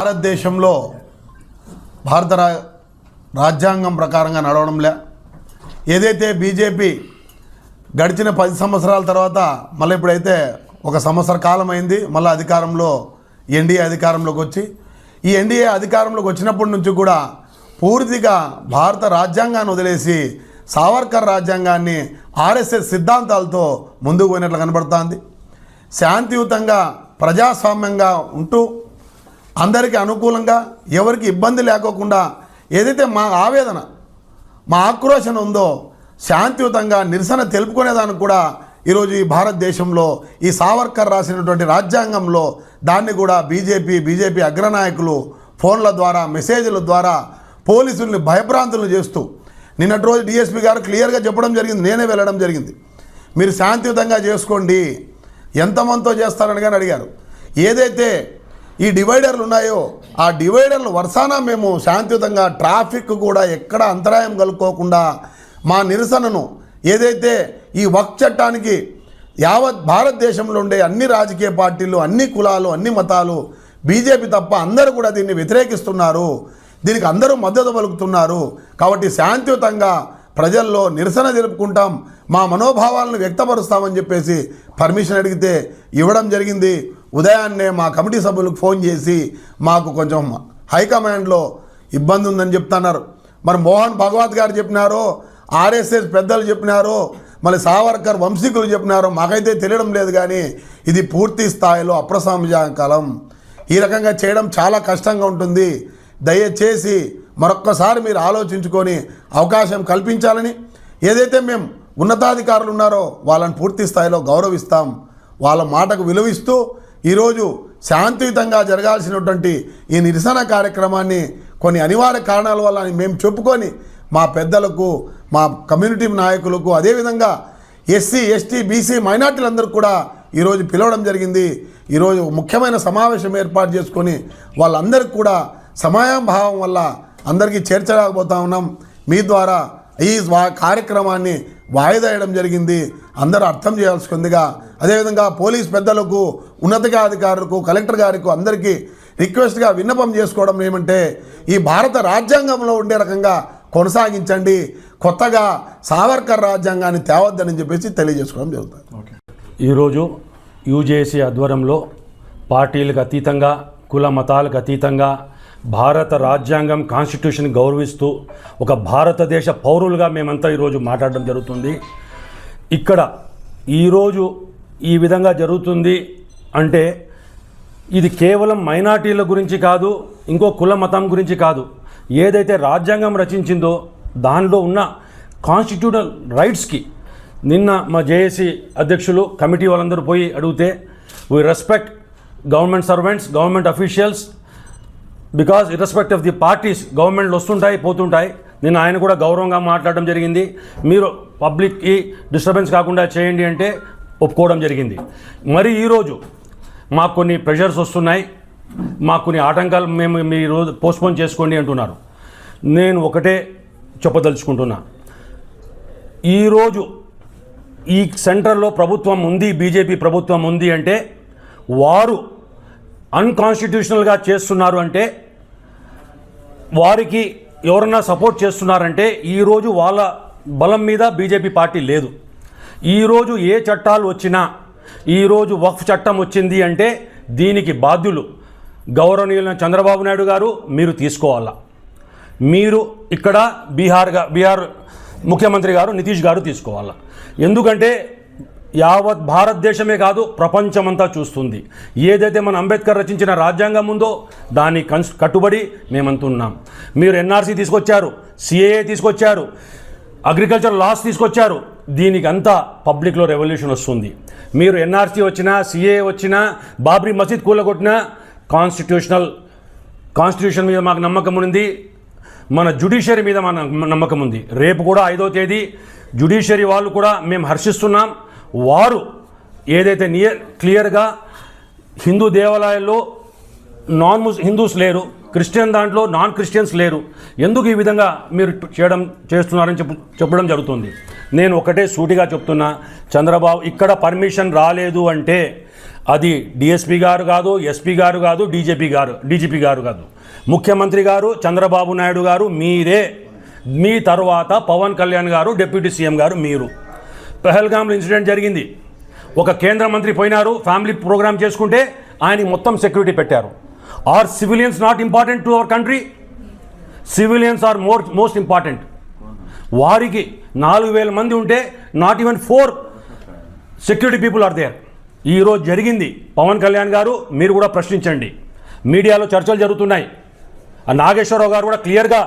భారతదేశంలో భారత రా రాజ్యాంగం ప్రకారంగా నడవడంలే. ఏదైతే బీజేపీ గడిచిన పది సంవత్సరాల తర్వాత మళ్ళీ ఇప్పుడైతే ఒక సంవత్సర కాలం అయింది మళ్ళీ అధికారంలో ఎన్డీఏ అధికారంలోకి వచ్చి ఈ ఎన్డీఏ అధికారంలోకి వచ్చినప్పటి నుంచి కూడా పూర్తిగా భారత రాజ్యాంగాన్ని వదిలేసి సావర్కర్ రాజ్యాంగాన్ని ఆర్ఎస్ఎస్ సిద్ధాంతాలతో ముందుకు పోయినట్లు కనబడుతోంది. శాంతియుతంగా ప్రజాస్వామ్యంగా ఉంటూ అందరికీ అనుకూలంగా ఎవరికి ఇబ్బంది లేకోకుండా ఏదైతే మా ఆవేదన మా ఆక్రోశం ఉందో శాంతియుతంగా నిరసన తెలుపుకునేదానికి కూడా ఈరోజు ఈ భారతదేశంలో ఈ సావర్కర్ రాసినటువంటి రాజ్యాంగంలో దాన్ని కూడా బీజేపీ బీజేపీ అగ్రనాయకులు ఫోన్ల ద్వారా మెసేజ్ల ద్వారా పోలీసుల్ని భయభ్రాంతులను చేస్తూ నిన్నటి రోజు డిఎస్పీ గారు క్లియర్గా చెప్పడం జరిగింది నేనే వెళ్ళడం జరిగింది. మీరు శాంతియుతంగా చేసుకోండి ఎంతమందితో చేస్తారని కానీ అడిగారు. ఏదైతే ఈ డివైడర్లు ఉన్నాయో ఆ డివైడర్లు వరుసాన మేము శాంతియుతంగా ట్రాఫిక్ కూడా ఎక్కడ అంతరాయం కలుపుకోకుండా మా నిరసనను ఏదైతే ఈ వక్ చట్టానికి యావత్ భారతదేశంలో ఉండే అన్ని రాజకీయ పార్టీలు అన్ని కులాలు అన్ని మతాలు బీజేపీ తప్ప అందరూ కూడా దీన్ని వ్యతిరేకిస్తున్నారు. దీనికి అందరూ మద్దతు పలుకుతున్నారు. కాబట్టి శాంతియుతంగా ప్రజల్లో నిరసన జరుపుకుంటాం. మా మనోభావాలను వ్యక్తపరుస్తామని చెప్పేసి పర్మిషన్ అడిగితే ఇవ్వడం జరిగింది. ఉదయాన్నే మా కమిటీ సభ్యులకు ఫోన్ చేసి మాకు కొంచెం హైకమాండ్లో ఇబ్బంది ఉందని చెప్తున్నారు. మరి మోహన్ భగవత్ గారు చెప్పినారో ఆర్ఎస్ఎస్ పెద్దలు చెప్పినారో మళ్ళీ సావర్కర్ వంశీకులు చెప్పినారో మాకైతే తెలియడం లేదు కానీ ఇది పూర్తి స్థాయిలో అప్రసామజాకాలం ఈ రకంగా చేయడం చాలా కష్టంగా ఉంటుంది. దయచేసి మరొక్కసారి మీరు ఆలోచించుకొని అవకాశం కల్పించాలని ఏదైతే మేము ఉన్నతాధికారులు ఉన్నారో వాళ్ళని పూర్తి స్థాయిలో గౌరవిస్తాం. వాళ్ళ మాటకు విలువిస్తూ ఈరోజు శాంతియుతంగా జరగాల్సినటువంటి ఈ నిరసన కార్యక్రమాన్ని కొన్ని అనివార్య కారణాల వల్ల మేము చెప్పుకొని మా పెద్దలకు మా కమ్యూనిటీ నాయకులకు అదేవిధంగా ఎస్సీ ఎస్టీ బీసీ మైనార్టీలందరూ కూడా ఈరోజు పిలవడం జరిగింది. ఈరోజు ముఖ్యమైన సమావేశం ఏర్పాటు చేసుకొని వాళ్ళందరికీ కూడా సమయం భావం వల్ల అందరికీ చేర్చలేకపోతా ఉన్నాం. మీ ద్వారా ఈ కార్యక్రమాన్ని వాయిదా వేయడం జరిగింది. అందరూ అర్థం చేయాల్సిందిగా. అదేవిధంగా పోలీస్ పెద్దలకు ఉన్నతాధికారులకు కలెక్టర్ గారికి అందరికీ రిక్వెస్ట్గా విన్నపం చేసుకోవడం ఏమంటే ఈ భారత రాజ్యాంగంలో ఉండే రకంగా కొనసాగించండి. కొత్తగా సావర్కర్ రాజ్యాంగాన్ని తేవద్దని చెప్పేసి తెలియజేసుకోవడం జరుగుతుంది. ఈరోజు యూజేసీ ఆధ్వర్యంలో పార్టీలకు అతీతంగా కుల మతాలకు అతీతంగా భారత రాజ్యాంగం కాన్స్టిట్యూషన్ గౌరవిస్తూ ఒక భారతదేశ పౌరులుగా మేమంతా ఈరోజు మాట్లాడడం జరుగుతుంది. ఇక్కడ ఈరోజు ఈ విధంగా జరుగుతుంది అంటే ఇది కేవలం మైనార్టీల గురించి కాదు ఇంకో కుల మతం గురించి కాదు. ఏదైతే రాజ్యాంగం రచించిందో దానిలో ఉన్న కాన్స్టిట్యూషనల్ రైట్స్కి నిన్న మా జేఏసీ అధ్యక్షులు కమిటీ వాళ్ళందరూ పోయి అడిగితే we respect government servants government officials because irrespect of the parties గవర్నమెంట్లు వస్తుంటాయి పోతుంటాయి నేను ఆయన కూడా గౌరవంగా మాట్లాడడం జరిగింది. మీరు పబ్లిక్కి డిస్టర్బెన్స్ కాకుండా చేయండి అంటే ఒప్పుకోవడం జరిగింది. మరి ఈరోజు మాకు కొన్ని ప్రెషర్స్ వస్తున్నాయి. మాకు కొన్ని ఆటంకాలు మేము మీరు పోస్ట్పోన్ చేసుకోండి అంటున్నారు. నేను ఒకటే చెప్పదలుచుకుంటున్నా. ఈరోజు ఈ సెంటర్లో ప్రభుత్వం ఉంది బీజేపీ ప్రభుత్వం ఉంది అంటే వారు అన్కాన్స్టిట్యూషనల్గా చేస్తున్నారు అంటే వారికి ఎవరన్నా సపోర్ట్ చేస్తున్నారంటే ఈరోజు వాళ్ళ బలం మీద బీజేపీ పార్టీ లేదు. ఈరోజు ఏ చట్టాలు వచ్చినా ఈరోజు వక్ఫ్ చట్టం వచ్చింది అంటే దీనికి బాధ్యులు గౌరవనీయులైన చంద్రబాబు నాయుడు గారు మీరు తీసుకోవాలా? మీరు ఇక్కడ బీహార్గా బీహార్ ముఖ్యమంత్రి గారు నితీష్ గారు తీసుకోవాలా? ఎందుకంటే యావత్ భారతదేశమే కాదు ప్రపంచమంతా చూస్తుంది. ఏదైతే మన అంబేద్కర్ రచించిన రాజ్యాంగం ఉందో దాన్ని కన్స్ కట్టుబడి మేమంతున్నాం మీరు ఎన్ఆర్సీ తీసుకొచ్చారు సిఏఏ తీసుకొచ్చారు అగ్రికల్చర్ లాస్ తీసుకొచ్చారు దీనికి అంతా పబ్లిక్లో రెవల్యూషన్ వస్తుంది. మీరు ఎన్ఆర్సీ వచ్చినా సిఏఏ వచ్చినా బాబ్రీ మసీద్ కూలగొట్టినా కాన్స్టిట్యూషనల్ కాన్స్టిట్యూషన్ మీద మాకు నమ్మకం ఉంది. మన జుడిషియరీ మీద మన నమ్మకం ఉంది. రేపు కూడా ఐదో తేదీ జుడిషియరీ వాళ్ళు కూడా మేము హర్షిస్తున్నాం. వారు ఏదైతే నియర్ క్లియర్గా హిందూ దేవాలయాల్లో నాన్ ముస్ హిందూస్ లేరు క్రిస్టియన్ దాంట్లో నాన్ క్రిస్టియన్స్ లేరు ఎందుకు ఈ విధంగా మీరు చేయడం చేస్తున్నారని చెప్పు చెప్పడం జరుగుతుంది. నేను ఒకటే సూటిగా చెప్తున్నా చంద్రబాబు ఇక్కడ పర్మిషన్ రాలేదు అంటే అది డిఎస్పి గారు కాదు ఎస్పీ గారు కాదు డీజేపీ గారు డీజీపీ గారు కాదు. ముఖ్యమంత్రి గారు చంద్రబాబు నాయుడు గారు మీరే. మీ తర్వాత పవన్ కళ్యాణ్ గారు డిప్యూటీ సీఎం గారు మీరు. పెహల్గామ్లో ఇన్సిడెంట్ జరిగింది. ఒక కేంద్ర మంత్రి పోయినారు ఫ్యామిలీ ప్రోగ్రామ్ చేసుకుంటే ఆయన మొత్తం సెక్యూరిటీ పెట్టారు. Are civilians not important to our country civilians are more most important వారికి నాలుగు వేల మంది ఉంటే not even four security people are there ఈరోజు జరిగింది. పవన్ కళ్యాణ్ గారు మీరు కూడా ప్రశ్నించండి. మీడియాలో చర్చలు జరుగుతున్నాయి. నాగేశ్వరరావు గారు కూడా క్లియర్గా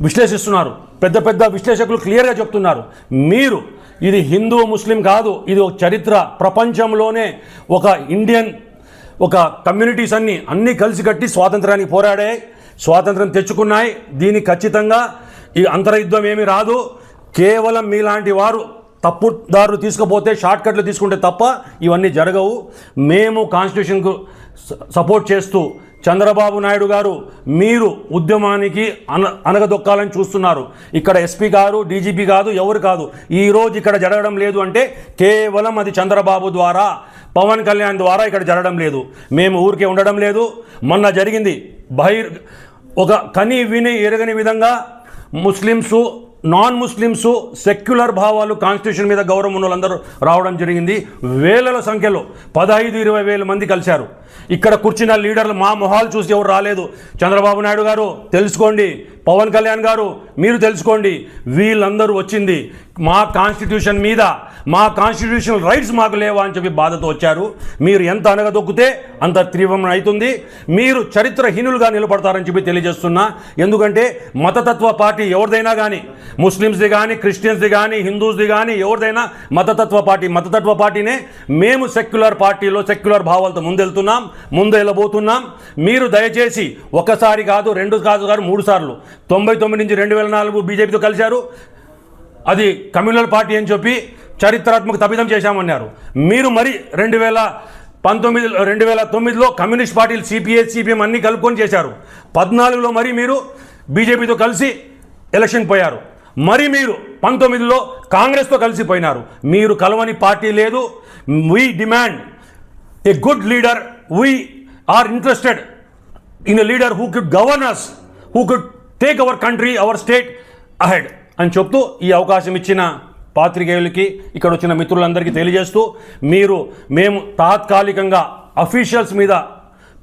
విశ్లేషిస్తున్నారు. పెద్ద పెద్ద విశ్లేషకులు క్లియర్గా చెప్తున్నారు. మీరు ఇది హిందూ ముస్లిం కాదు ఇది ఒక చరిత్ర. ప్రపంచంలోనే ఒక ఇండియన్ ఒక కమ్యూనిటీస్ అన్నీ అన్నీ కలిసి కట్టి స్వాతంత్రానికి పోరాడాయి స్వాతంత్రం తెచ్చుకున్నాయి. దీనికి ఖచ్చితంగా ఈ అంతరయుద్ధం ఏమీ రాదు. కేవలం మీలాంటి వారు తప్పుదారులు తీసుకుపోతే షార్ట్కట్లు తీసుకుంటే తప్ప ఇవన్నీ జరగవు. మేము కాన్స్టిట్యూషన్కు స- సపోర్ట్ చేస్తూ చంద్రబాబు నాయుడు గారు మీరు ఉద్యమానికి అన అనగదొక్కాలని చూస్తున్నారు. ఇక్కడ ఎస్పీ గారు డీజీపీ కాదు ఎవరు కాదు. ఈ రోజు ఇక్కడ జరగడం లేదు అంటే కేవలం అది చంద్రబాబు ద్వారా పవన్ కళ్యాణ్ ద్వారా ఇక్కడ జరగడం లేదు. మేము ఊరికే ఉండడం లేదు. మొన్న జరిగింది బహిర్ ఒక కని విని ఎరగని విధంగా ముస్లిమ్సు నాన్ ముస్లిమ్స్ సెక్యులర్ భావాలు కాన్స్టిట్యూషన్ మీద గౌరవం ఉన్న వాళ్ళందరూ రావడం జరిగింది. వేలల సంఖ్యలో పదహైదు ఇరవై వేల మంది కలిశారు. ఇక్కడ కూర్చున్న లీడర్లు మా మొహాలు చూసి ఎవరు రాలేదు. చంద్రబాబు నాయుడు గారు తెలుసుకోండి. పవన్ కళ్యాణ్ గారు మీరు తెలుసుకోండి. వీళ్ళందరూ వచ్చింది. మా కాన్స్టిట్యూషన్ మీద మా కాన్స్టిట్యూషనల్ రైట్స్ మాకు లేవా అని చెప్పి బాధతో వచ్చారు. మీరు ఎంత అనగదొక్కితే అంత తీవ్రం అవుతుంది. మీరు చరిత్రహీనులుగా నిలబడతారని చెప్పి తెలియజేస్తున్నా. ఎందుకంటే మతతత్వ పార్టీ ఎవరిదైనా కానీ ముస్లిమ్స్ది కానీ క్రిస్టియన్స్ది కానీ హిందూస్ది కానీ ఎవరిదైనా మతతత్వ పార్టీ మతతత్వ పార్టీనే మేము సెక్యులర్ పార్టీలో సెక్యులర్ భావాలతో ముందెళ్తున్నాం ముందెళ్ళబోతున్నాం. మీరు దయచేసి ఒకసారి కాదు రెండు కాదు కాదు మూడు సార్లు. తొంభై తొమ్మిది నుంచి రెండు వేల నాలుగు బీజేపీతో కలిశారు. అది కమ్యూనల్ పార్టీ అని చెప్పి చరిత్రాత్మక తప్పిదం చేశామన్నారు. మీరు మరి రెండు వేల పంతొమ్మిది రెండు వేల తొమ్మిదిలో కమ్యూనిస్ట్ పార్టీలు సిపిఐ సిపిఎం అన్ని కలుపుకొని చేశారు. పద్నాలుగులో మరి మీరు బీజేపీతో కలిసి ఎలక్షన్ పోయారు. మరి మీరు పంతొమ్మిదిలో కాంగ్రెస్తో కలిసిపోయినారు. మీరు కలవని పార్టీ లేదు. We demand a good leader we are interested in a leader who could governors who could take our country our state ahead అని చెప్తూ ఈ అవకాశం ఇచ్చిన పాత్రికేయులకి ఇక్కడ వచ్చిన మిత్రులందరికీ తెలియజేస్తూ మీరు మేము తాత్కాలికంగా అఫీషియల్స్ మీద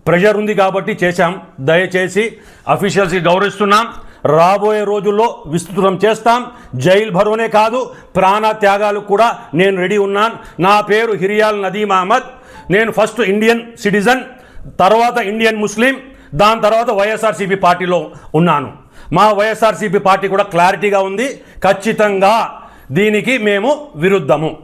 ప్రెషర్ ఉంది కాబట్టి చేశాం. దయచేసి అఫీషియల్స్కి గౌరవిస్తున్నాం. రాబోయే రోజుల్లో విస్తృతం చేస్తాం. జైల్ భరోనే కాదు ప్రాణ త్యాగాలు కూడా నేను రెడీ ఉన్నాను. నా పేరు హిరియాల్ నదీమ్ అహ్మద్. నేను ఫస్ట్ ఇండియన్ సిటిజన్ తర్వాత ఇండియన్ ముస్లిం దాని తర్వాత వైఎస్ఆర్సీపీ పార్టీలో ఉన్నాను. మా వైఎస్ఆర్సీపీ పార్టీ కూడా క్లారిటీగా ఉంది. ఖచ్చితంగా దీనికి మేము విరుద్ధము.